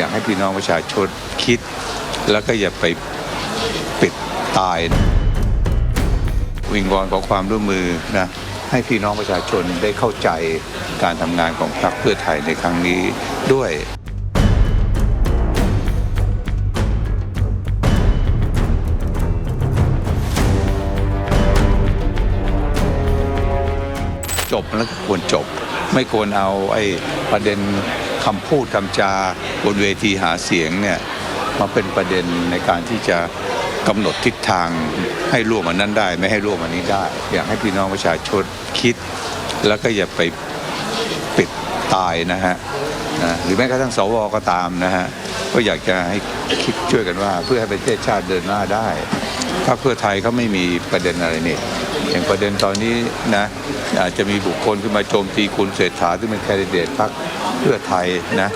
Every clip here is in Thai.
อยากให้พี่น้องประชาชนคิด แล้วก็อย่าไปปิดตายวิงวอนขอความร่วมมือนะให้พี่น้องประชาชนได้เข้าใจการทำงานของพรรคเพื่อไทยในครั้งนี้ด้วยจบแล้วควรจบ ไม่ควรเอาไอ้ประเด็น คำพูดคำจาบนเวทีหาเสียงเนี่ยมาเป็นประเด็นในการที่จะกำหนดทิศทางให้ร่วมอันนั้นได้ ไม่ให้ร่วมอันนี้ได้ อยากให้พี่น้องประชาชนคิด แล้วก็อย่าไปปิดตายนะฮะนะหรือแม้กระทั่งสวก็ตามนะฮะก็อยากจะให้คิดช่วยกันว่า เพื่อให้ประเทศชาติเดินหน้าได้พรรคเพื่อไทยเขาไม่มีประเด็นอะไรนี่ อย่างประเด็นตอนนี้นะอาจจะมีบุคคลขึ้นมาโจมตีคุณเศรษฐาที่เป็นแคนดิเดตพรรคเพื่อไทยนะ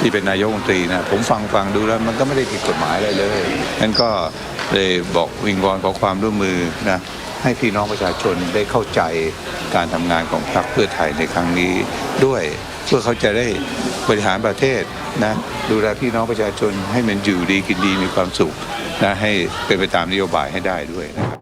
ที่เป็นนายกรัฐมนตรีนะผมฟังฟังดูแล้วมันก็ไม่ได้ผิดกฎหมายอะไรเลยงั้นก็เลยบอกวิงวอนขอความร่วมมือนะให้พี่น้องประชาชนได้เข้าใจการทำงานของพรรคเพื่อไทยในครั้งนี้ด้วยเพื่อเขาจะได้บริหารประเทศนะดูแลพี่น้องประชาชนให้มันอยู่ดีกินดีมีความสุขนะให้เป็นไปตามนโยบายให้ได้ด้วยนะครับ